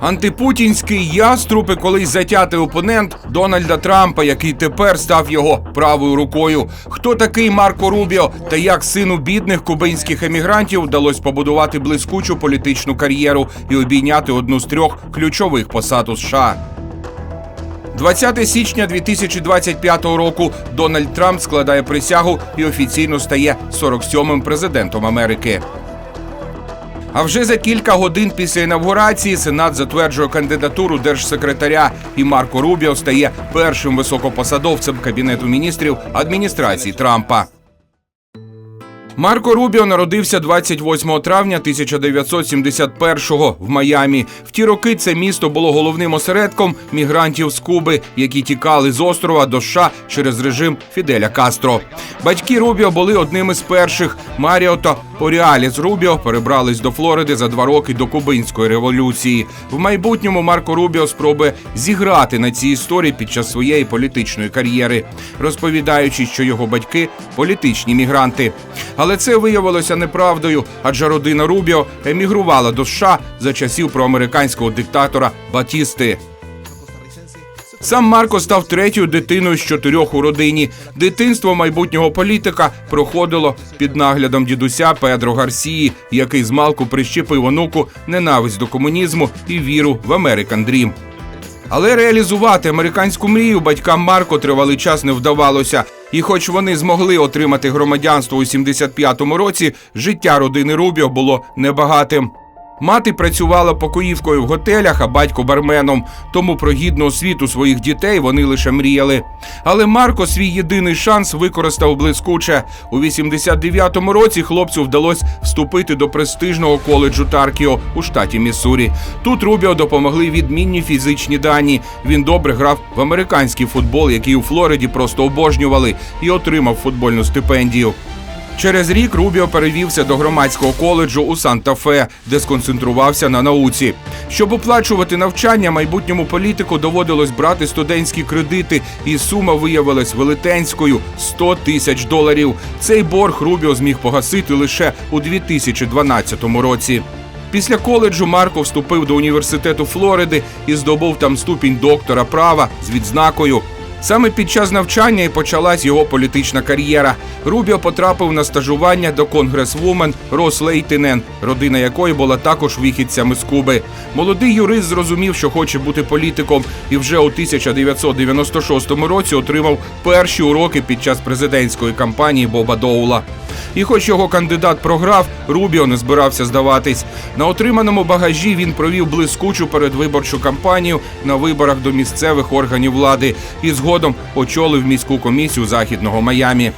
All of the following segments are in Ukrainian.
Антипутінський яструб і колись затятий опонент Дональда Трампа, який тепер став його правою рукою. Хто такий Марко Рубіо та як сину бідних кубинських емігрантів вдалося побудувати блискучу політичну кар'єру і обійняти одну з трьох ключових посад у США? 20 січня 2025 року Дональд Трамп складає присягу і офіційно стає 47-м президентом Америки. А вже за кілька годин після інавгурації Сенат затверджує кандидатуру держсекретаря, і Марко Рубіо стає першим високопосадовцем кабінету міністрів адміністрації Трампа. Марко Рубіо народився 28 травня 1971-го в Майамі. В ті роки це місто було головним осередком мігрантів з Куби, які тікали з острова до США через режим Фіделя Кастро. Батьки Рубіо були одними з перших. Маріо та Оріаліс Рубіо перебрались до Флориди за два роки до Кубинської революції. В майбутньому Марко Рубіо спробує зіграти на цій історії під час своєї політичної кар'єри, розповідаючи, що його батьки політичні мігранти. Але це виявилося неправдою, адже родина Рубіо емігрувала до США за часів проамериканського диктатора Батісти. Сам Марко став третьою дитиною з чотирьох у родині. Дитинство майбутнього політика проходило під наглядом дідуся Педро Гарсії, який змалку прищепив онуку ненависть до комунізму і віру в American Dream. Але реалізувати американську мрію батькам Марко тривалий час не вдавалося. І хоч вони змогли отримати громадянство у 75-му році, життя родини Рубіо було небагатим. Мати працювала покоївкою в готелях, а батько барменом. Тому про гідну освіту своїх дітей вони лише мріяли. Але Марко свій єдиний шанс використав блискуче. У 89-му році хлопцю вдалося вступити до престижного коледжу Таркіо у штаті Міссурі. Тут Рубіо допомогли відмінні фізичні дані. Він добре грав в американський футбол, який у Флориді просто обожнювали, і отримав футбольну стипендію. Через рік Рубіо перевівся до громадського коледжу у Санта-Фе, де сконцентрувався на науці. Щоб оплачувати навчання, майбутньому політику доводилось брати студентські кредити, і сума виявилась велетенською 100 тисяч доларів. Цей борг Рубіо зміг погасити лише у 2012 році. Після коледжу Марко вступив до університету Флориди і здобув там ступінь доктора права з відзнакою. Саме під час навчання і почалась його політична кар'єра. Рубіо потрапив на стажування до конгресвумен Рос Лейтинен, родина якої була також вихідцями з Куби. Молодий юрист зрозумів, що хоче бути політиком, і вже у 1996 році отримав перші уроки під час президентської кампанії Боба Доула. І хоч його кандидат програв, Рубіо не збирався здаватись. На отриманому багажі він провів блискучу передвиборчу кампанію на виборах до місцевих органів влади і згодом очолив міську комісію західного Майамі.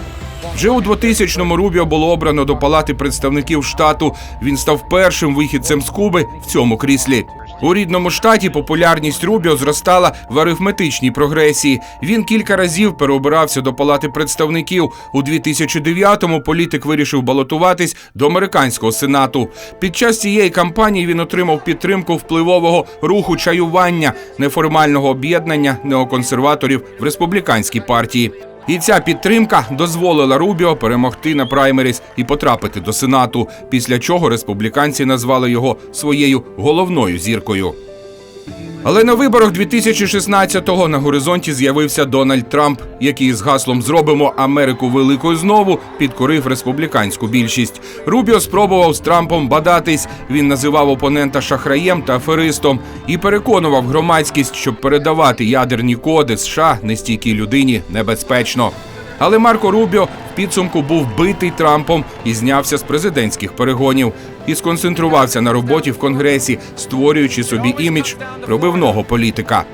Вже у 2000-му Рубіо було обрано до палати представників штату. Він став першим вихідцем з Куби в цьому кріслі. У рідному штаті популярність Рубіо зростала в арифметичній прогресії. Він кілька разів переобирався до палати представників. У 2009-му політик вирішив балотуватись до американського сенату. Під час цієї кампанії він отримав підтримку впливового руху чаювання неформального об'єднання неоконсерваторів в республіканській партії. І ця підтримка дозволила Рубіо перемогти на праймеріс і потрапити до сенату. Після чого республіканці назвали його своєю головною зіркою. Але на виборах 2016-го на горизонті з'явився Дональд Трамп, який з гаслом Зробимо Америку великою знову підкорив республіканську більшість. Рубіо спробував з Трампом бадатись. Він називав опонента шахраєм та аферистом і переконував громадськість, щоб передавати ядерні коди США нестійкій людині небезпечно. Але Марко Рубіо в підсумку був битий Трампом і знявся з президентських перегонів і сконцентрувався на роботі в конгресі, створюючи собі імідж пробивного політика.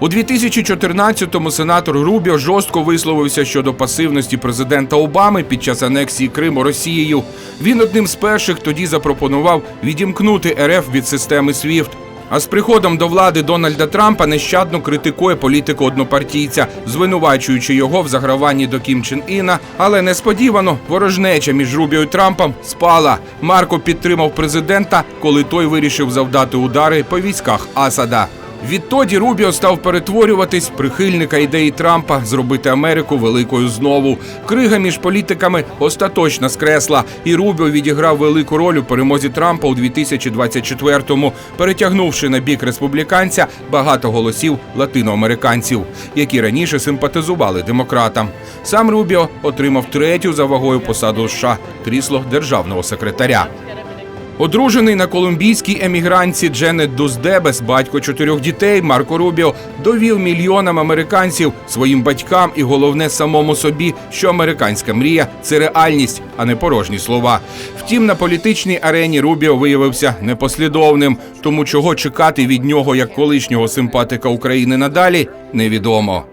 У 2014-му сенатор Рубіо жорстко висловився щодо пасивності президента Обами під час анексії Криму Росією. Він одним з перших тоді запропонував відімкнути РФ від системи SWIFT. А з приходом до влади Дональда Трампа нещадно критикує політику однопартійця, звинувачуючи його в заграванні до Кім Чен Іна. Але несподівано ворожнеча між Рубіо і Трампом спала. Марко підтримав президента, коли той вирішив завдати удари по військах Асада. Відтоді Рубіо став перетворюватись прихильника ідеї Трампа зробити Америку великою знову. Крига між політиками остаточно скресла, і Рубіо відіграв велику роль у перемозі Трампа у 2024-му, перетягнувши на бік республіканця багато голосів латиноамериканців, які раніше симпатизували демократам. Сам Рубіо отримав третю за вагою посаду США крісло державного секретаря. Одружений на колумбійській емігрантці Дженет Дуздебес, батько чотирьох дітей Марко Рубіо довів мільйонам американців, своїм батькам і головне самому собі, що американська мрія це реальність, а не порожні слова. Втім, на політичній арені Рубіо виявився непослідовним, тому чого чекати від нього як колишнього симпатика України надалі невідомо.